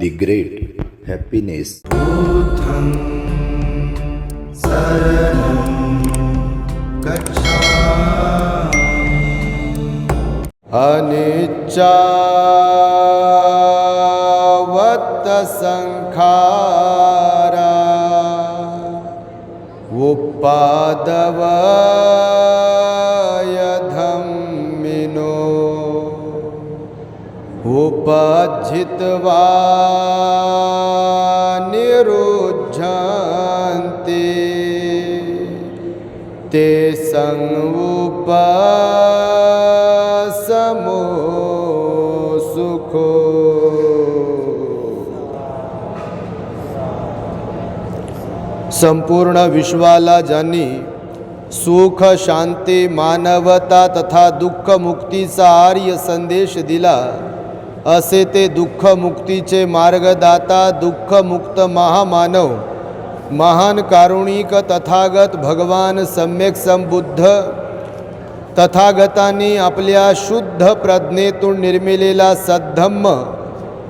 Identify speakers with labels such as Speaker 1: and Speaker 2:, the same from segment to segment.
Speaker 1: दि ग्रेट् हेप्पीनेस्
Speaker 2: ऊ अनिचवत्सङ्खारपादवयधं मिनो उप जित्वा निरुज्झन्ति ते समो सुखो। संपूर्ण विश्वाला ज्यांनी सुख शांती मानवता तथा दुःख मुक्तीचा आर्य संदेश दिला असे ते दुःख मुक्तीचे मार्गदाता दुःखमुक्त महामानव. महान कारुणिक तथागत भगवान सम्यक संबुद्ध. तथागतांनी आपल्या शुद्ध प्रज्ञेतून निर्मिलेला सद्धम्म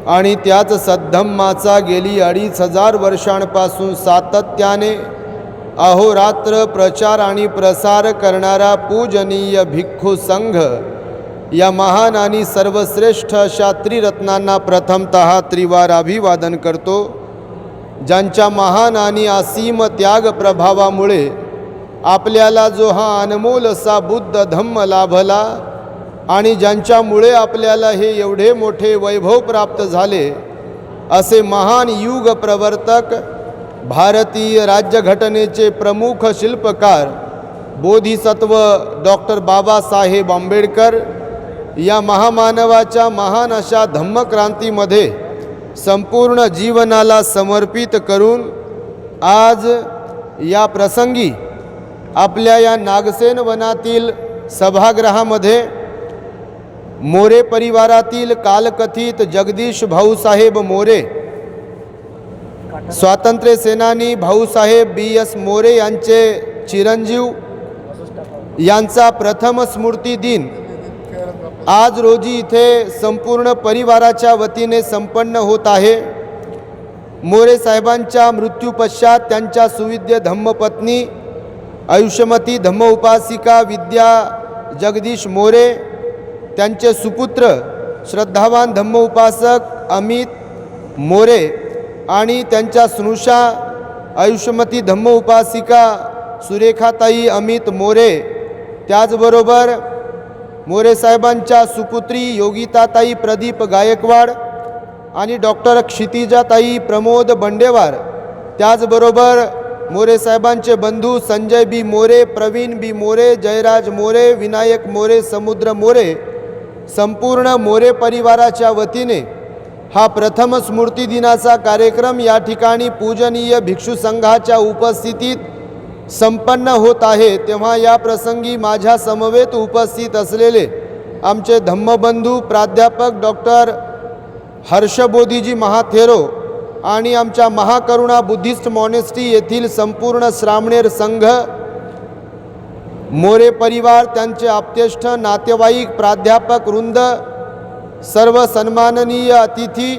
Speaker 2: आणि त्याच सद्धम्माचा गेली अडीच हजार वर्षांपासून सातत्याने अहोरात्र प्रचार आणि प्रसार करणारा पूजनीय भिक्खू संघ या महान आणि सर्वश्रेष्ठ अशा त्रिरत्नांना प्रथमतः त्रिवार अभिवादन करतो ज्यांच्या महान आणि असीम त्याग प्रभावामुळे आपल्याला जो हा अनमोल असा बुद्ध धम्म लाभला आणि ज्यांच्यामुळे आपल्याला हे एवढे मोठे वैभव प्राप्त झाले असे महान युग प्रवर्तक भारतीय राज्यघटनेचे प्रमुख शिल्पकार बोधिसत्व डॉक्टर बाबासाहेब आंबेडकर या महामानवाच्या महान अशा धम्मक्रांतीमध्ये संपूर्ण जीवनाला समर्पित करून आज या प्रसंगी आपल्या या नागसेन वनातील सभागृहामध्ये मोरे परिवारातील कालकथित जगदीश भाऊसाहेब मोरे स्वातंत्र्य सेनानी भाऊसाहेब बी एस मोरे यांचे चिरंजीव यांचा प्रथम स्मृती दिन आज रोजी इथे संपूर्ण परिवाराच्या वतीने संपन्न होत आहे. मोरे साहेबांच्या मृत्यूपश्चात त्यांच्या सुविद्य धम्मपत्नी आयुष्यमती धम्म उपासिका विद्या जगदीश मोरे त्यांचे सुपुत्र श्रद्धावान धम्म उपासक अमित मोरे आणि त्यांच्या स्नुषा आयुष्यमती धम्म उपासिका सुरेखाताई अमित मोरे त्याचबरोबर मोरे साहेबांच्या सुपुत्री योगिताताई प्रदीप गायकवाड आणि डॉक्टर क्षितिजाताई प्रमोद बंडेवार. त्याचबरोबर मोरे साहेबांचे बंधू संजय बी मोरे प्रवीण बी मोरे जयराज मोरे विनायक मोरे समुद्र मोरे संपूर्ण मोरे परिवाराच्या वतीने हा प्रथम स्मृती दिनाचा कार्यक्रम या ठिकाणी पूजनीय भिक्षू संघाच्या उपस्थितीत संपन्न होत आहे तेव्हा या प्रसंगी माझ्या समवेत उपस्थित असलेले आमचे धम्मबंधू प्राध्यापक डॉक्टर हर्षबोधीजी महाथेरो आणि आमच्या महाकरुणा बुद्धिस्ट मॉनेस्टी येथील संपूर्ण श्रामणेर संघ मोरे परिवार त्यांचे आप्तेष्ट नातेवाईक प्राध्यापक वृंद सर्व सन्माननीय अतिथी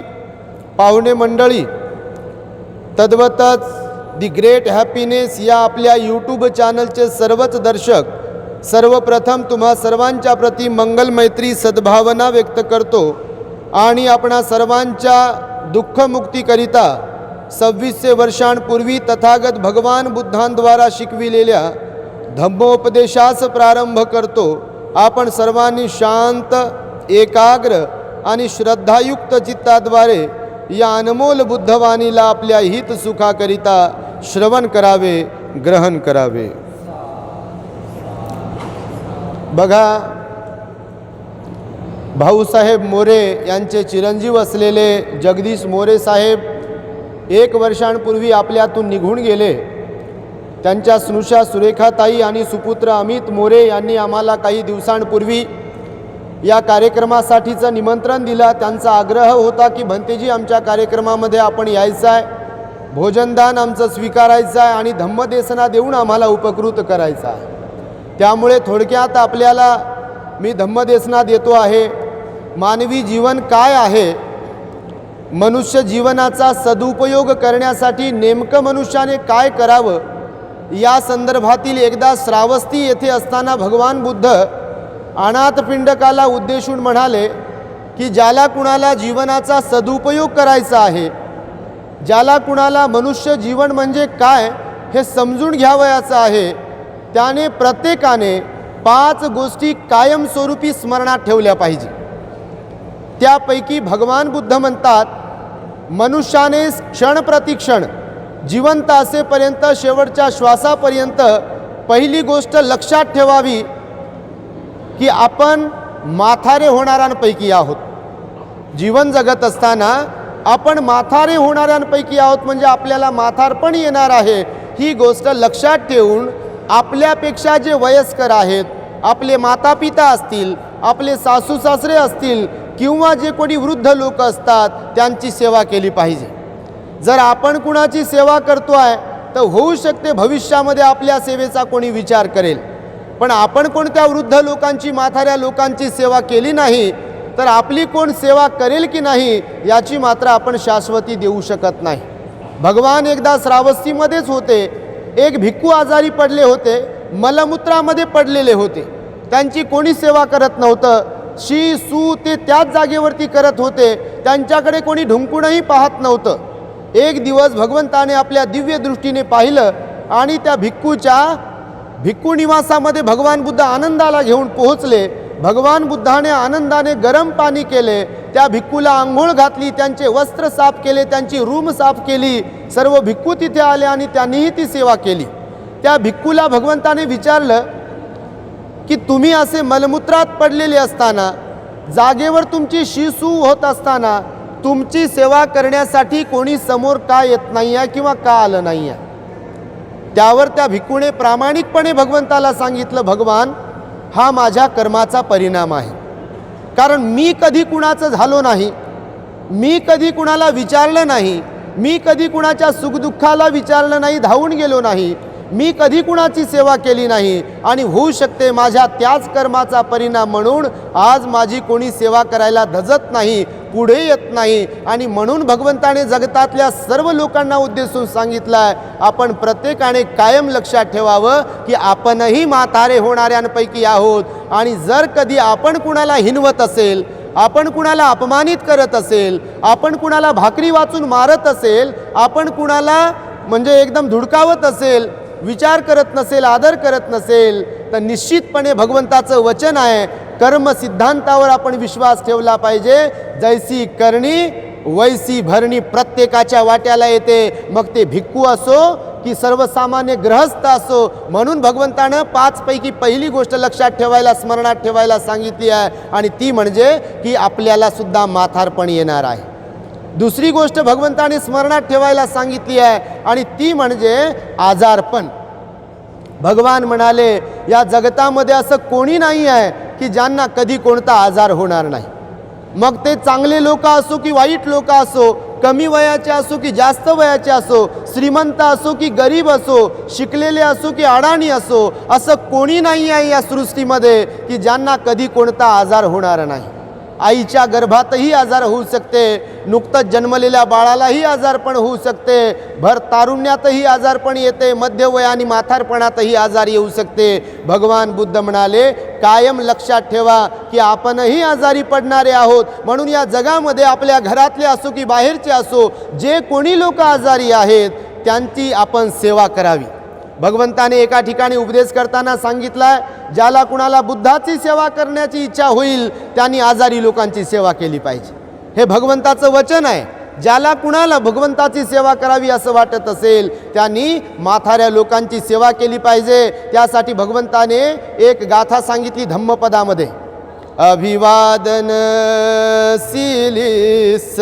Speaker 2: पाहुणे मंडळी तद्वतच दी ग्रेट हॅपीनेस या आपल्या यूट्यूब चॅनलचे सर्वच दर्शक सर्वप्रथम तुम्हा सर्वांच्या प्रती मंगलमैत्री सद्भावना व्यक्त करतो आणि आपणा सर्वांच्या दुःखमुक्तीकरिता सव्वीसशे वर्षांपूर्वी तथागत भगवान बुद्धांद्वारा शिकविलेल्या धम्मोपदेशास प्रारंभ करतो. आपण सर्वांनी शांत एकाग्र आणि श्रद्धायुक्त चित्ताद्वारे या अनमोल बुद्धवाणीला आपल्या हित सुखाकरिता श्रवण करावे ग्रहण करावे. बघा भाऊसाहेब मोरे यांचे चिरंजीव असलेले जगदीश मोरे साहेब एक वर्षांपूर्वी आपल्यातून निघून गेले. त्यांच्या स्नुषा सुरेखाताई आणि सुपुत्र अमित मोरे यांनी आम्हाला काही दिवसांपूर्वी या कार्यक्रमासाठीचं निमंत्रण दिलं. त्यांचा आग्रह होता की भंतेजी आमच्या कार्यक्रमामध्ये आपण यायचं आहे. भोजनदान आमचं स्वीकारायचं आहे आणि धम्मदेसना देऊन आम्हाला उपकृत करायचं आहे. त्यामुळे थोडक्यात आपल्याला मी धम्मदेसना देतो आहे. मानवी जीवन काय आहे? मनुष्य जीवनाचा सदुपयोग करण्यासाठी नेमकं मनुष्याने काय करावं? या संदर्भातील एकदा श्रावस्ती येथे असताना भगवान बुद्ध अनाथपिंडकाला उद्देशून म्हणाले की ज्याला कुणाला जीवनाचा सदुपयोग करायचा आहे ज्याला कुणाला मनुष्य जीवन म्हणजे काय हे समजून घ्यावयाचं आहे त्याने प्रत्येकाने पाच गोष्टी कायमस्वरूपी स्मरणात ठेवल्या पाहिजे. त्यापैकी भगवान बुद्ध म्हणतात मनुष्याने क्षण प्रतिक्षण जिवंत असेपर्यंत शेवटच्या श्वासापर्यंत पहिली गोष्ट लक्षात ठेवावी की आपण माथारे होणाऱ्यांपैकी आहोत. जीवन जगत असताना आपण माथारे होणाऱ्यांपैकी आहोत म्हणजे आपल्याला माथारपण येणार आहे. ही गोष्ट लक्षात ठेवून आपल्यापेक्षा जे वयस्कर आहेत आपले मातापिता असतील आपले सासू सासरे असतील किंवा जे कोणी वृद्ध लोक असतात त्यांची सेवा केली पाहिजे. जर आपण कुणाची सेवा करतो आहे तर होऊ शकते भविष्यामध्ये आपल्या सेवेचा कोणी विचार करेल. पण आपण कोणत्या वृद्ध लोकांची माथाऱ्या लोकांची सेवा केली नाही तर आपली कोण सेवा करेल की नाही याची मात्र आपण शाश्वती देऊ शकत नाही. भगवान एकदा श्रावस्तीमध्येच होते. एक भिक्खू आजारी पडले होते मलमूत्रामध्ये पडलेले होते. त्यांची कोणी सेवा करत नव्हतं. शी सू ते त्याच जागेवरती करत होते. त्यांच्याकडे कोणी ढुंकूनही पाहत नव्हतं. एक दिवस भगवंताने आपल्या दिव्य दृष्टीने पाहिलं आणि त्या भिक्खूच्या भिक्खू निवासामध्ये भगवान बुद्ध आनंदाला घेऊन पोहोचले. भगवान बुद्धाने आनंदाने गरम पाणी केले त्या भिक्खूला आंघोळ घातली त्यांचे वस्त्र साफ केले त्यांची रूम साफ केली सर्व भिक्खू तिथे आले आणि त्यांनीही ती सेवा केली. त्या भिक्खूला भगवंताने विचारलं की तुम्ही असे मलमूत्रात पडलेले असताना जागेवर तुमची शिसू होत असताना तुमची सेवा करण्यासाठी कोणी समोर का येत नाही आहे किंवा का आलं नाही आहे त्यावर त्या भिक्खूने प्रामाणिकपणे भगवंताला सांगितलं भगवान हा माझ्या कर्माचा परिणाम आहे. कारण मी कधी कुणाचं झालो नाही मी कधी कुणाला विचारलं नाही मी कधी कुणाच्या सुखदुःखाला विचारलं नाही धावून गेलो नाही मी कधी कुणाची सेवा केली नाही आणि होऊ शकते माझ्या त्याच कर्माचा परिणाम म्हणून आज माझी कोणी सेवा करायला धजत नाही पुढे येत नाही. आणि म्हणून भगवंताने जगतातल्या सर्व लोकांना उद्देशून सांगितलं आहे आपण प्रत्येकाने कायम लक्षात ठेवावं की आपणही म्हातारे होणाऱ्यांपैकी आहोत. आणि जर कधी आपण कुणाला हिनवत असेल आपण कुणाला अपमानित करत असेल आपण कुणाला भाकरी वाचून मारत असेल आपण कुणाला म्हणजे एकदम धुडकावत असेल विचार करत नसेल आदर करत नसेल तर निश्चितपणे भगवंताचं वचन आहे. कर्म सिद्धांतावर आपण विश्वास ठेवला पाहिजे. जैसी करणी वैसी भरणी प्रत्येकाच्या वाट्याला येते. मग ते भिक्खू असो की सर्वसामान्य ग्रहस्थ असो म्हणून भगवंतानं पाचपैकी पहिली गोष्ट लक्षात ठेवायला स्मरणात ठेवायला सांगितली आहे. आणि ती म्हणजे की आपल्याला सुद्धा माथारपण येणार आहे. दुसरी गोष्ट भगवंताने स्मरणात ठेवायला सांगितली आहे आणि ती म्हणजे आजारपण. भगवान म्हणाले या जगतामध्ये असं कोणी नाही आहे की ज्यांना कधी कोणता आजार होणार नाही. मग ते चांगले लोक असो की वाईट लोक असो कमी वयाचे असो की जास्त वयाचे असो श्रीमंत असो की गरीब असो शिकलेले असो की अडाणी असो असं कोणी नाही आहे या सृष्टीमध्ये की ज्यांना कधी कोणता आजार होणार नाही. आईच्या गर्भातही आजार होऊ शकते. नुकतंच जन्मलेल्या बाळालाही आजारपण होऊ शकते. भर तारुण्यातही आजारपण येते. मध्यवय आणि माथारपणातही आजार येऊ शकते. भगवान बुद्ध म्हणाले कायम लक्षात ठेवा की आपणही आजारी पडणारे आहोत. म्हणून या जगामध्ये आपल्या घरातले असो की बाहेरचे असो जे कोणी लोक आजारी आहेत त्यांची आपण सेवा करावी. भगवंताने एका ठिकाणी उपदेश करताना सांगितलाय ज्याला कुणाला बुद्धाची सेवा करण्याची इच्छा होईल त्यांनी आजारी लोकांची सेवा केली पाहिजे. हे भगवंताचं वचन आहे. ज्याला कुणाला भगवंताची सेवा करावी असं वाटत असेल त्यांनी माथाऱ्या लोकांची सेवा केली पाहिजे. त्यासाठी भगवंताने एक गाथा सांगितली धम्मपदामध्ये. अभिवादन सिलिस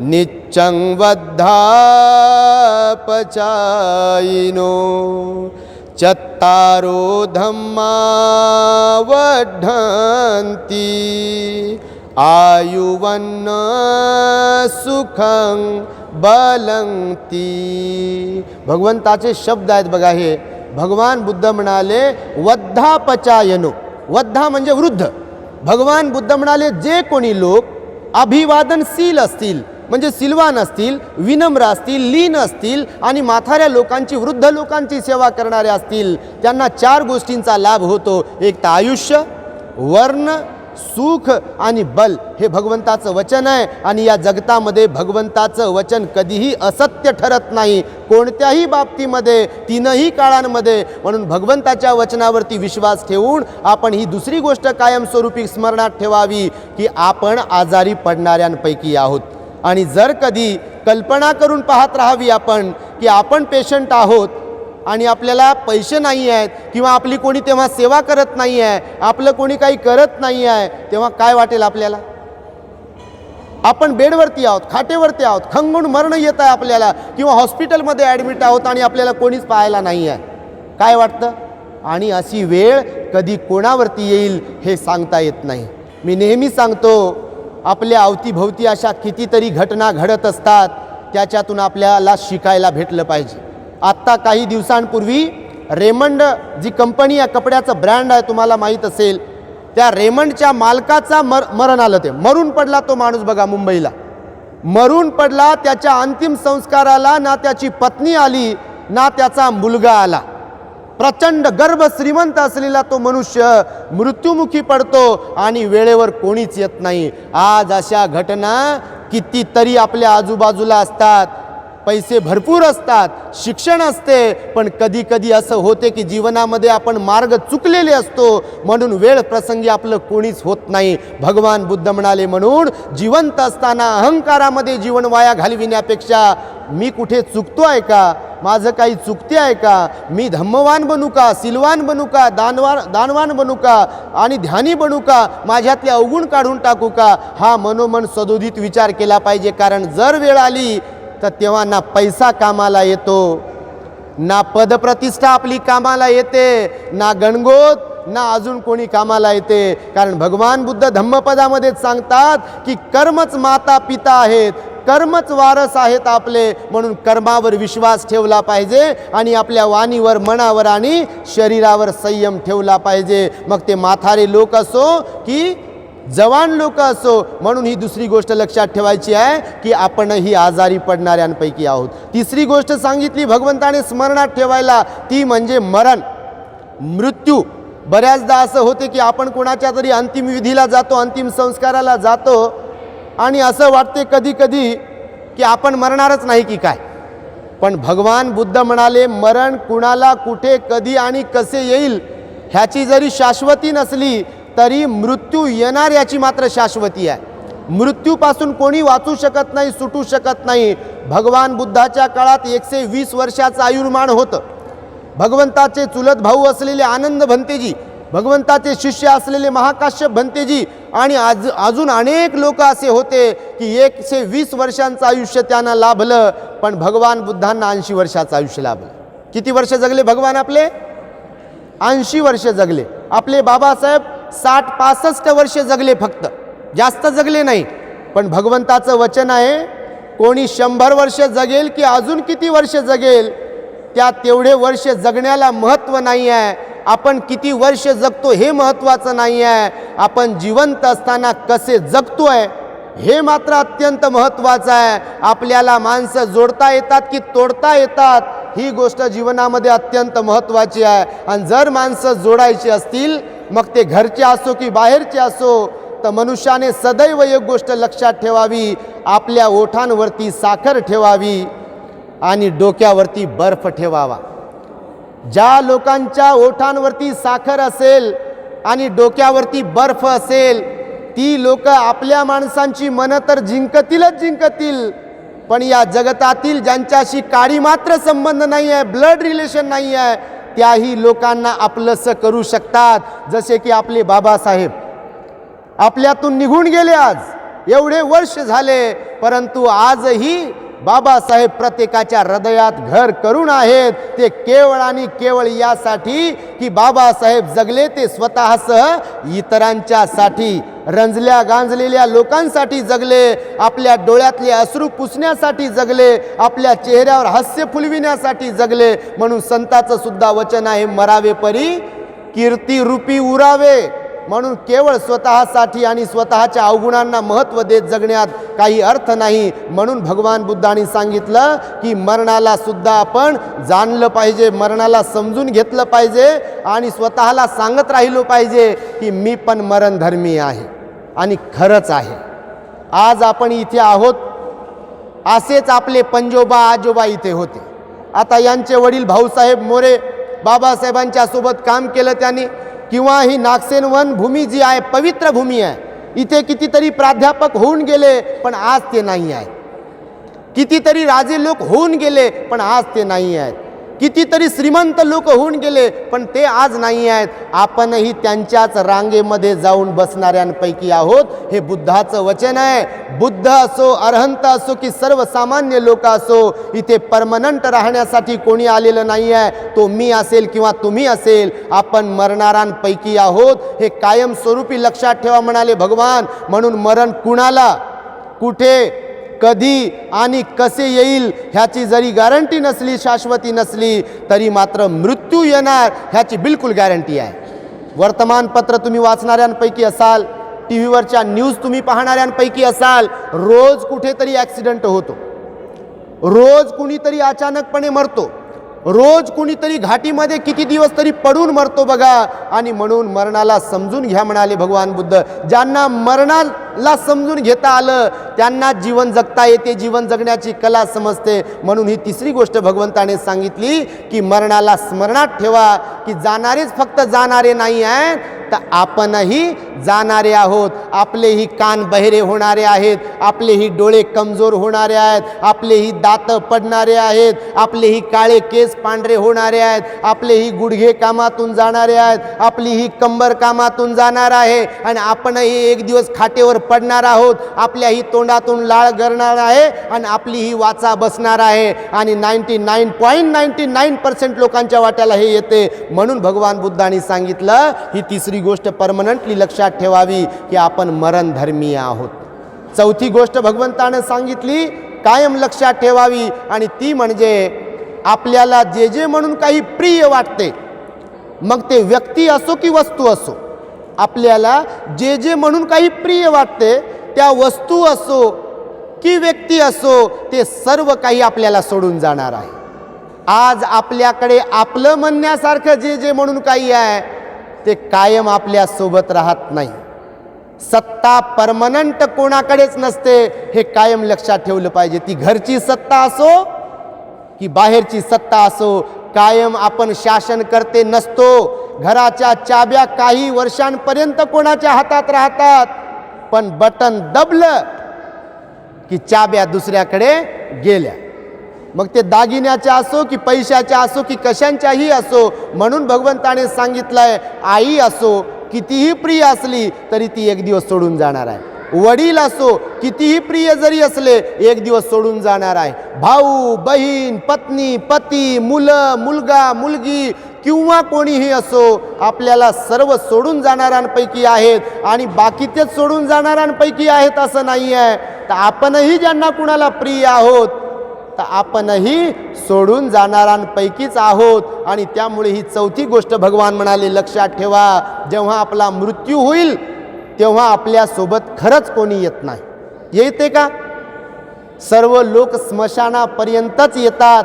Speaker 2: निच्चं वद्धापचायिनो चत्तारो धम्मा वढन्ति आयुवन्न सुखं बलंती भगवंताचे शब्द आहेत बघा हे. भगवान बुद्ध म्हणाले वद्धापचायनो वद्धा म्हणजे वृद्ध. भगवान बुद्ध म्हणाले जे कोणी लोक अभिवादनशील असतील म्हणजे सिल्वान असतील विनम्र असतील लीन असतील आणि माथाऱ्या लोकांची वृद्ध लोकांची सेवा करणारे असतील त्यांना चार गोष्टींचा लाभ होतो. एक तर आयुष्य वर्ण सुख आणि बल. हे भगवंताचं वचन आहे आणि या जगतामध्ये भगवंताचं वचन कधीही असत्य ठरत नाही. कोणत्याही बाबतीमध्ये तीनही काळांमध्ये. म्हणून भगवंताच्या वचनावरती विश्वास ठेवून आपण ही दुसरी गोष्ट कायमस्वरूपी स्मरणात ठेवावी की आपण आजारी पडणाऱ्यांपैकी आहोत. आणि जर कधी कल्पना करून पाहत राहावी आपण की आपण पेशंट आहोत आणि आपल्याला पैसे नाही आहेत किंवा आपली कोणी तेव्हा सेवा करत नाही आहे आपलं कोणी काही करत नाही आहे तेव्हा काय वाटेल आपल्याला? आपण बेडवरती आहोत खाटेवरती आहोत खंगून मरण येत आहे आपल्याला किंवा हॉस्पिटलमध्ये ॲडमिट आहोत आणि आपल्याला कोणीच पाहायला नाही आहे. काय वाटतं? आणि अशी वेळ कधी कोणावरती येईल हे सांगता येत नाही. मी नेहमी सांगतो आपल्या अवतीभोवती अशा कितीतरी घटना घडत असतात त्याच्यातून आपल्याला शिकायला भेटलं पाहिजे. आत्ता काही दिवसांपूर्वी रेमंड जी कंपनी या कपड्याचं ब्रँड आहे तुम्हाला माहीत असेल त्या रेमंडच्या मालकाचा मर मरण आलं ते. मरून पडला तो माणूस बघा मुंबईला. मरून पडला त्याच्या अंतिम संस्काराला ना त्याची पत्नी आली ना त्याचा मुलगा आला. प्रचंड गर्भ श्रीमंत असलेला तो मनुष्य मृत्युमुखी पडतो आणि वेळेवर कोणीच येत नाही. आज अशा घटना कितीतरी आपल्या आजूबाजूला असतात. पैसे भरपूर असतात शिक्षण असते पण कधी कधी असं होते की जीवनामध्ये आपण मार्ग चुकलेले असतो म्हणून वेळ प्रसंगी आपलं कोणीच होत नाही. भगवान बुद्ध म्हणाले म्हणून जिवंत असताना अहंकारामध्ये जीवन वाया घालविण्यापेक्षा मी कुठे चुकतो आहे का? माझं काही चुकते आहे का? मी धम्मवान बनू का? सिलवान बनू का? दानवान दानवान बनू का? आणि ध्यानी बनू का? माझ्यातले अवगुण काढून टाकू का? हा मनोमन सदोदित विचार केला पाहिजे कारण जर वेळ आली तर तेव्हा ना पैसा कामाला येतो ना पदप्रतिष्ठा आपली कामाला येते ना गणगोत ना अजून कोणी कामाला येते. कारण भगवान बुद्ध धम्मपदामध्येच सांगतात की कर्मच माता पिता आहेत कर्मच वारस आहेत आपले. म्हणून कर्मावर विश्वास ठेवला पाहिजे आणि आपल्या वाणीवर मनावर आणि शरीरावर संयम ठेवला पाहिजे. मग ते माथारे लोक असो की जवान लोक असो म्हणून ही दुसरी गोष्ट लक्षात ठेवायची आहे की आपणही आजारी पडणाऱ्यांपैकी आहोत. तिसरी गोष्ट सांगितली भगवंताने स्मरणात ठेवायला ती म्हणजे मरण. मृत्यू. बऱ्याचदा असं होते की आपण कोणाच्या तरी अंतिम विधीला जातो अंतिम संस्काराला जातो आणि असं वाटते कधी कधी की आपण मरणारच नाही की काय. पण भगवान बुद्ध म्हणाले मरण कुणाला कुठे कधी आणि कसे येईल ह्याची जरी शाश्वती नसली तरी मृत्यू येणार याची मात्र शाश्वती आहे. मृत्यूपासून कोणी वाचू शकत नाही सुटू शकत नाही. भगवान बुद्धाच्या काळात एकशे वीस वर्षाचं आयुर्मान होतं. भगवंताचे चुलत भाऊ असलेले आनंद भंतेजी भगवंताचे शिष्य असलेले महाकाश्यप भंतेजी आणि आज अजून अनेक लोक असे होते की एकशे वीस वर्षांचं आयुष्य त्यांना लाभलं पण भगवान बुद्धांना ऐंशी वर्षाचं आयुष्य लाभलं. किती वर्ष जगले भगवान आपले? ऐंशी वर्ष जगले. आपले बाबासाहेब साठ पासष्ट वर्ष जगले फक्त. जास्त जगले नाही पण भगवंताचं वचन आहे कोणी शंभर वर्ष जगेल की अजून किती वर्ष जगेल त्या तेवढे वर्ष जगण्याला महत्त्व नाही आहे. आपण किती वर्ष जगतो हे महत्त्वाचं नाही आहे. आपण जिवंत असताना कसे जगतो आहे हे मात्र अत्यंत महत्त्वाचं आहे. आपल्याला माणसं जोडता येतात की तोडता येतात ही गोष्ट जीवनामध्ये अत्यंत महत्त्वाची आहे. आणि जर माणसं जोडायची असतील मग ते घरचे असो की बाहेरचे असो तर मनुष्याने सदैव एक गोष्ट लक्षात ठेवावी आपल्या ओठांवरती साखर ठेवावी आणि डोक्यावरती बर्फ ठेवावा. ज्या लोकांच्या ओठांवरती साखर असेल आणि डोक्यावरती बर्फ असेल ती लोक आपल्या माणसांची मनं तर जिंकतीलच जिंकतील पण या जगतातील ज्यांच्याशी काळी मात्र संबंध नाही आहे ब्लड रिलेशन नाही आहे त्याही लोकांना आपलंसं करू शकतात जसे की आपले बाबासाहेब. आपल्यातून निघून गेले आज. एवढे वर्ष झाले परंतु आजही बाबासाहेब प्रत्येकाच्या हृदयात घर करून आहेत. ते केवळ आणि केवळ यासाठी की बाबासाहेब जगले ते स्वतःसह इतरांच्यासाठी रंजल्या गांजलेल्या लोकांसाठी जगले आपल्या डोळ्यातले अश्रू पुसण्यासाठी जगले आपल्या चेहऱ्यावर हास्य फुलविण्यासाठी जगले. म्हणून संताचं सुद्धा वचन आहे मरावे परी कीर्ती रूपी उरावे. म्हणून केवळ स्वतःसाठी आणि स्वतःच्या अवगुणांना महत्त्व देत जगण्यात काही अर्थ नाही. म्हणून भगवान बुद्धांनी सांगितलं की मरणाला सुद्धा आपण जाणलं पाहिजे मरणाला समजून घेतलं पाहिजे आणि स्वतःला सांगत राहिलो पाहिजे की मी पण मरणधर्मी आहे आणि खरंच आहे. आज आपण इथे आहोत. असेच आपले पंजोबा आजोबा इथे होते. आता यांचे वडील भाऊसाहेब मोरे बाबासाहेबांच्या सोबत काम केलं त्यांनी. किंवा ही नागसेनवन भूमी जी आहे पवित्र भूमी आहे. इथे कितीतरी प्राध्यापक होऊन गेले पण आज ते नाही आहेत. कितीतरी राजे लोक होऊन गेले पण आज ते नाही आहेत. कितीतरी श्रीमंत लोक होऊन गेले पण ते आज नाही आहेत. आपणही त्यांच्याच रांगेमध्ये जाऊन बसणाऱ्यांपैकी आहोत. हे बुद्धाचं वचन आहे. बुद्ध असो अर्हंत असो की सर्वसामान्य लोक असो इथे परमनंट राहण्यासाठी कोणी आलेलं नाही आहे. तो मी असेल किंवा तुम्ही असेल आपण मरणाऱ्यांपैकी आहोत. हे कायमस्वरूपी लक्षात ठेवा म्हणाले भगवान. म्हणून मरण कुणाला? कुठे? कधी आणि कसे येईल ह्याची जरी गॅरंटी नसली शाश्वती नसली तरी मात्र मृत्यू येणार ह्याची बिलकुल गॅरंटी आहे. वर्तमानपत्र तुम्ही वाचणाऱ्यांपैकी असाल टी व्हीवरच्या न्यूज तुम्ही पाहणाऱ्यांपैकी असाल रोज कुठेतरी ॲक्सिडंट होतो. रोज कुणीतरी अचानकपणे मरतो. रोज कुणीतरी घाटीमध्ये किती दिवस तरी पडून मरतो बघा. आणि म्हणून मरणाला समजून घ्या म्हणाले भगवान बुद्ध. ज्यांना मरणाला समजून घेता आलं त्यांना जीवन जगता येते जीवन जगण्याची कला समजते. म्हणून ही तिसरी गोष्ट भगवंताने सांगितली की मरणाला स्मरणात ठेवा की जाणारेच फक्त जाणारे नाही आहेत तर आपणही जाणारे आहोत. आपलेही कान बहिरे होणारे आहेत. आपलेही डोळे कमजोर होणारे आहेत. आपलेही दात पडणारे आहेत. आपलेही काळे केस पांढरे होणारे आहेत. आपलेही गुडघे कामातून जाणारे आहेत. आपली ही कंबर कामातून जाणार आहे. आणि आपणही एक दिवस खाटेवर पडणार आहोत. आपल्याही तोंडातून लाळ गरणार आहे. आणि आपली ही वाचा बसणार आहे. आणि ninety nine point ninety nine percent लोकांच्या वाट्याला हे येते. म्हणून भगवान बुद्धांनी सांगितलं ही तिसरी गोष्ट परमनंटली लक्षात ठेवावी की आपण मरणधर्मीय आहोत. चौथी गोष्ट भगवंतानं सांगितली कायम लक्षात ठेवावी आणि ती म्हणजे आपल्याला जे जे म्हणून काही प्रिय वाटते मग ते व्यक्ती असो की वस्तू असो आपल्याला जे जे म्हणून काही प्रिय वाटते त्या वस्तू असो की व्यक्ती असो ते सर्व काही आपल्याला सोडून जाणार आहे. आज आपल्याकडे आपलं म्हणण्यासारखं जे जे म्हणून काही आहे ते कायम आपल्यासोबत राहत नाही. सत्ता परमनंट कोणाकडेच नसते हे कायम लक्षात ठेवलं पाहिजे. ती घरची सत्ता असो की बाहेरची सत्ता असो कायम आपण शासन करते नसतो. घराच्या चाब्या काही वर्षांपर्यंत कोणाच्या हातात राहतात पण बटन दबलं की चाब्या दुसऱ्याकडे गेल्या. मग ते दागिन्याच्या असो की पैशाच्या असो की कशांच्याही असो म्हणून भगवंताने सांगितलंय आई असो कितीही प्रिय असली तरी ती एक दिवस सोडून जाणार आहे. वडील असो कितीही प्रिय जरी असले एक दिवस सोडून जाणार आहे. भाऊ बहीण पत्नी पती मुलं मुलगा मुलगी किंवा कोणीही असो आपल्याला सर्व सोडून जाणाऱ्यांपैकी आहेत आणि बाकीचेच सोडून जाणाऱ्यांपैकी आहेत असं नाही आहे तर आपणही ज्यांना कुणाला प्रिय आहोत तर आपणही सोडून जाणाऱ्यांपैकीच आहोत. आणि त्यामुळे ही चौथी गोष्ट भगवान म्हणाले लक्षात ठेवा जेव्हा आपला मृत्यू होईल तेव्हा आपल्यासोबत खरंच कोणी येत नाही. येते का? सर्व लोक स्मशानापर्यंतच येतात.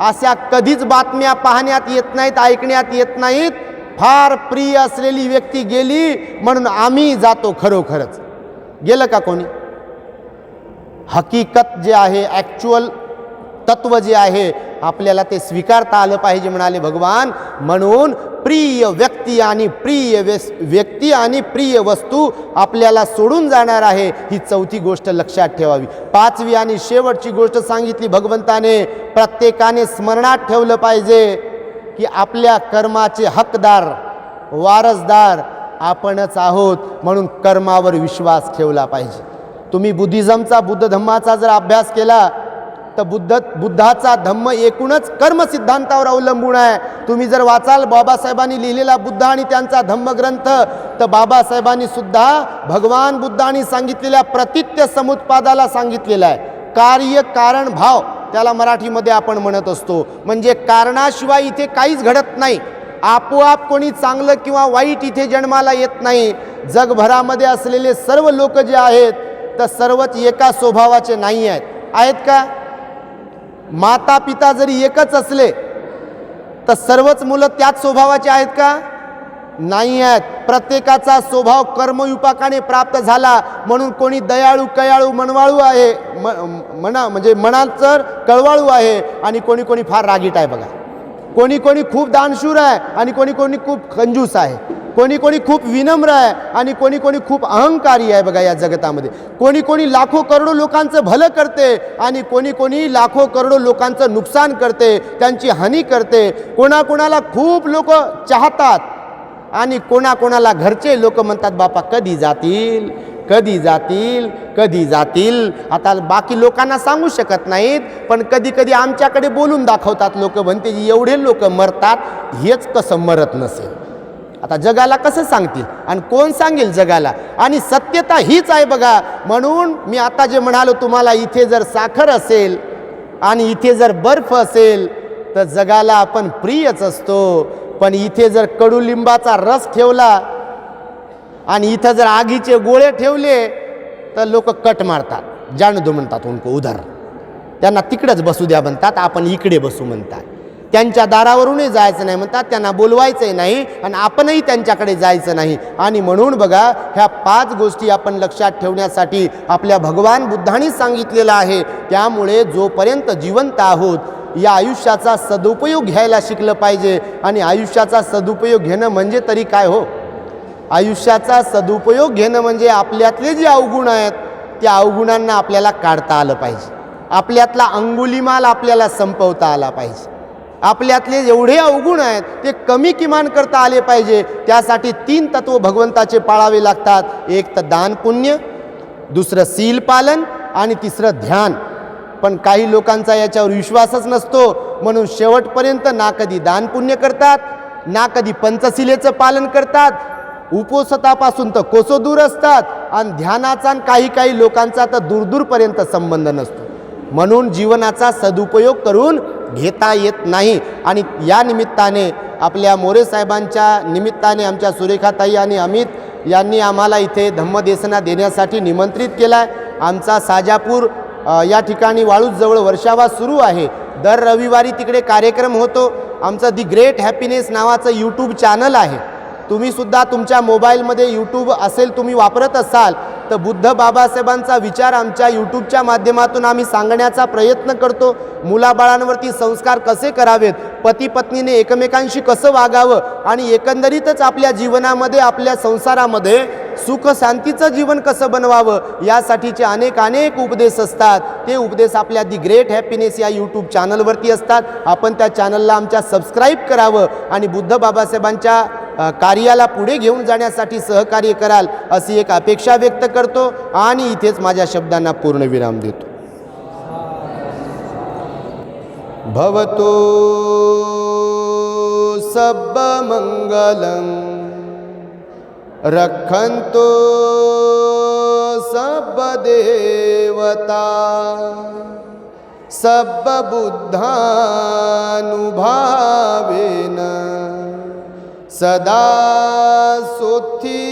Speaker 2: अशा कधीच बातम्या पाहण्यात येत नाहीत ऐकण्यात येत नाहीत. फार प्रिय असलेली व्यक्ती गेली म्हणून आम्ही जातो खरोखरच. गेलं का कोणी? हकीकत जे आहे ॲक्च्युअल तत्व जे आहे आपल्याला ते स्वीकारता आलं पाहिजे म्हणाले भगवान. म्हणून प्रिय व्यक्ती आणि प्रिय व्यस व्यक्ती आणि प्रिय वस्तू आपल्याला सोडून जाणार आहे ही चौथी गोष्ट लक्षात ठेवावी. पाचवी आणि शेवटची गोष्ट सांगितली भगवंताने प्रत्येकाने स्मरणात ठेवलं पाहिजे की आपल्या कर्माचे हकदार वारसदार आपणच आहोत म्हणून कर्मावर विश्वास ठेवला पाहिजे. तुम्ही बुद्धिझमचा बुद्ध धम्माचा जर अभ्यास केला तर बुद्ध बुद्धाचा धम्म एकूणच कर्मसिद्धांतावर अवलंबून आहे. तुम्ही जर वाचाल बाबासाहेबांनी लिहिलेला बुद्ध आणि त्यांचा धम्मग्रंथ तर बाबासाहेबांनी सुद्धा भगवान बुद्धांनी सांगितलेल्या प्रतित्य समुत्पादाला सांगितलेलं आहे. कार्य कारण भाव त्याला मराठीमध्ये आपण म्हणत असतो. म्हणजे कारणाशिवाय इथे काहीच घडत नाही. आपोआप कोणी चांगलं किंवा वाईट इथे जन्माला येत नाही. जगभरामध्ये असलेले सर्व लोक जे आहेत तर सर्वच एका स्वभावाचे नाही आहेत. आहेत का? माता पिता जरी एकच असले तर सर्वच मुलं त्याच स्वभावाचे आहेत का? नाही आहेत. प्रत्येकाचा स्वभाव कर्मयुपाकाने प्राप्त झाला म्हणून कोणी दयाळू कयाळू मनवाळू आहे. म मना म्हणजे मनाचं तर कळवाळू आहे आणि कोणी कोणी फार रागीट आहे बघा. कोणी कोणी खूप दानशूर आहे आणि कोणी कोणी खूप कंजूस आहे. कोणी कोणी खूप विनम्र आहे आणि कोणी कोणी खूप अहंकारी आहे बघा या जगतामध्ये. कोणी कोणी लाखो करोडो लोकांचं भलं करते आणि कोणी कोणी लाखो करोडो लोकांचं नुकसान करते त्यांची हानी करते. कोणाकोणाला खूप लोक चाहतात आणि कोणाकोणाला घरचे लोक म्हणतात बापा कधी जातील? कधी जातील? कधी जातील? आता बाकी लोकांना सांगू शकत नाहीत पण कधी कधी आमच्याकडे बोलून दाखवतात लोक म्हणते एवढे लोक मरतात हेच कसं मरत नसेल. आता जगाला कसं सांगतील? आणि कोण सांगेल जगाला? आणि सत्यता हीच आहे बघा. म्हणून मी आता जे म्हणालो तुम्हाला इथे जर साखर असेल आणि इथे जर बर्फ असेल तर जगाला आपण प्रियच असतो. पण इथे जर कडुलिंबाचा रस ठेवला आणि इथं जर आगीचे गोळे ठेवले तर लोक कट मारतात. जाणदो म्हणतात उनको उधर त्यांना तिकडंच बसू द्या म्हणतात आपण इकडे बसू म्हणतात. त्यांच्या दारावरूनही जायचं नाही म्हणतात त्यांना बोलवायचंही नाही आणि आपणही त्यांच्याकडे जायचं नाही. आणि म्हणून बघा ह्या पाच गोष्टी आपण लक्षात ठेवण्यासाठी आपल्या भगवान बुद्धांनी सांगितलेलं आहे. त्यामुळे जोपर्यंत जिवंत आहोत या आयुष्याचा सदुपयोग घ्यायला शिकलं पाहिजे. आणि आयुष्याचा सदुपयोग घेणं म्हणजे तरी काय हो? आयुष्याचा सदुपयोग घेणं म्हणजे आपल्यातले जे अवगुण आहेत त्या अवगुणांना आपल्याला काढता आलं पाहिजे. आपल्यातला अंगुलीमाल आपल्याला संपवता आला पाहिजे. आपल्यातले जेवढे अवगुण आहेत ते कमी किमान करता आले पाहिजे. त्यासाठी तीन तत्व भगवंताचे पाळावे लागतात. एक तर दान पुण्य दुसरं सील पालन आणि तिसरं ध्यान. पण काही लोकांचा याच्यावर विश्वासच नसतो. म्हणून शेवटपर्यंत ना कधी दान पुण्य करतात ना कधी पंचशिलेचं पालन करतात उपोसतापासून तर कोसो दूर असतात आणि ध्यानाचा आणि काही काही लोकांचा तर दूरदूरपर्यंत संबंध नसतो. म्हणून जीवनाचा सदुपयोग करून घेता येत नाही. आणि या निमित्ताने आपल्या मोरे साहेबांच्या निमित्ताने आमच्या सुरेखाताई आणि अमित यांनी आम्हाला इथे धम्मदेसना देण्यासाठी निमंत्रित केला आहे आमचा साजापूर या ठिकाणी वाळूजवळ वर्षावा सुरू आहे. दर रविवारी तिकडे कार्यक्रम होतो. आमचं दी ग्रेट हॅपीनेस नावाचं यूट्यूब चॅनल आहे. तुम्हीसुद्धा तुमच्या मोबाईलमध्ये यूट्यूब असेल तुम्ही वापरत असाल तर बुद्ध बाबासाहेबांचा विचार आमच्या यूट्यूबच्या माध्यमातून आम्ही सांगण्याचा प्रयत्न करतो. मुलाबाळांवरती संस्कार कसे करावेत? पती पत्नीने एकमेकांशी कसं वागावं? आणि एकंदरीतच आपल्या जीवनामध्ये आपल्या संसारामध्ये सुख शांतीचं जीवन कसं बनवावं? यासाठीचे अनेक अनेक उपदेश असतात. ते उपदेश आपल्या दी ग्रेट हॅपीनेस या यूट्यूब चॅनलवरती असतात. आपण त्या चॅनलला आमच्या सबस्क्राईब करावं. आणि बुद्ध बाबासाहेबांच्या कार्याला पुढे घेऊन जाण्यासाठी सहकार्य कराल अशी एक अपेक्षा व्यक्त करतो आणि इथेच माझ्या शब्दांना पूर्णविराम देतो. भवतो सबमंगलं रखं तो सब देवता सब बुद्धानुभावेन सदा सोथी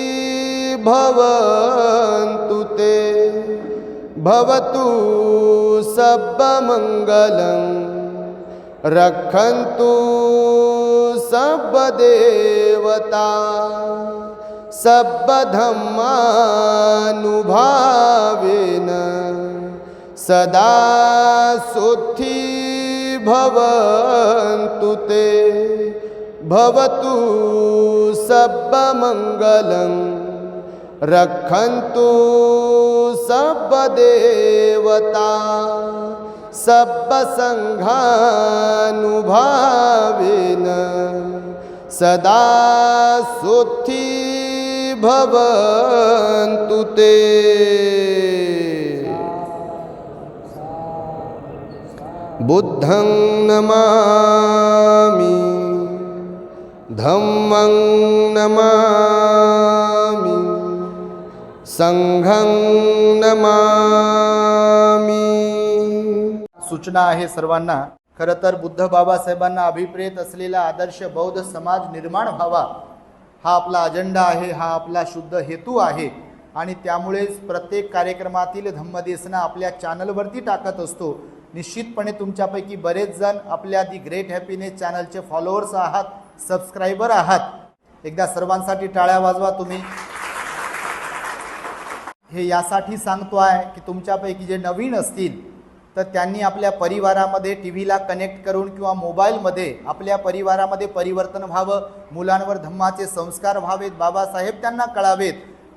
Speaker 2: भवन्तु ते। भवतु सर्वमङ्गलं रक्षन्तु सर्वदेवता। सर्वधर्मानुभावेन सदा सुखी भवन्तु ते। भवतु सब्बमङ्गलम् रक्षन्तु सब्बदेवता। सब्बसङ्घानुभावेन। सदा सुखी भवन्तु ते। बुद्धं नमामि। धम्मं नमामि। संघं नमामि। सूचना आहे सर्वांना खरं तर बुद्ध बाबासाहेबांना अभिप्रेत असलेला आदर्श बौद्ध समाज निर्माण व्हावा. हा आपला अजेंडा आहे हा आपला शुद्ध हेतू आहे. आणि त्यामुळेच प्रत्येक कार्यक्रमातील धम्मदेसना आपल्या चॅनलवरती टाकत असतो. निश्चितपणे तुमच्यापैकी बरेच जण आपल्या दी ग्रेट हॅपीनेस चॅनलचे फॉलोअर्स आहात. सबस्क्रायबर आहात. एकदा सर्वांसाठी टाळ्या वाजवा तुम्ही. हे यासाठी सांगतो आहे की तुमच्यापैकी जे नवीन असतील तर त्यांनी आपल्या परिवारामध्ये टी व्हीला कनेक्ट करून किंवा मोबाईलमध्ये आपल्या परिवारामध्ये परिवर्तन व्हावं मुलांवर धम्माचे संस्कार व्हावेत बाबासाहेब त्यांना कळावेत.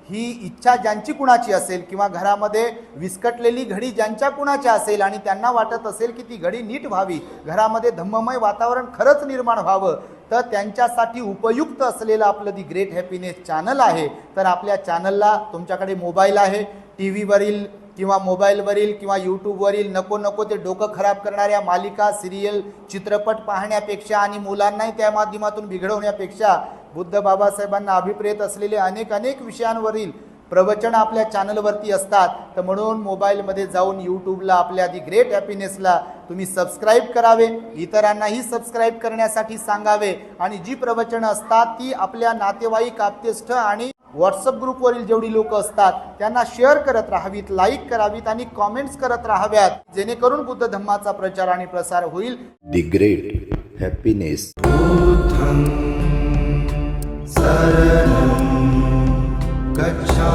Speaker 2: ही इच्छा ज्यांची कुणाची असेल किंवा घरामध्ये विस्कटलेली घडी ज्यांच्या कुणाची असेल आणि त्यांना वाटत असेल की ती घडी नीट व्हावी घरामध्ये धम्ममय वातावरण खरंच निर्माण व्हावं तर त्यांच्यासाठी उपयुक्त असलेलं आपलं दी ग्रेट हॅपीनेस चॅनल आहे. तर आपल्या चॅनलला तुमच्याकडे मोबाईल आहे टी व्हीवरील किंवा मोबाईलवरील किंवा यूट्यूबवरील नको नको ते डोकं खराब करणाऱ्या मालिका सिरियल चित्रपट पाहण्यापेक्षा आणि मुलांनाही त्या माध्यमातून बिघडवण्यापेक्षा बुद्ध बाबासाहेबांना अभिप्रेत असलेले अनेक अनेक विषयांवरील प्रवचन आपल्या चॅनलवरती असतात तर म्हणून मोबाईलमध्ये जाऊन यूट्यूबला आपल्या दी ग्रेट हॅपीनेसला तुम्ही सबस्क्राईब करावे इतरांनाही सबस्क्राईब करण्यासाठी सांगावे आणि जी प्रवचनं असतात ती आपल्या नातेवाईक आप्तेष्ट आणि व्हॉट्सअप ग्रुपवरील जेवढी लोक असतात त्यांना शेअर करत राहावीत लाईक करावीत आणि कॉमेंट्स करत राहाव्यात जेणेकरून बुद्ध धम्माचा प्रचार आणि प्रसार होईल
Speaker 1: Great Happiness.
Speaker 3: बुद्धं शरणं गच्छा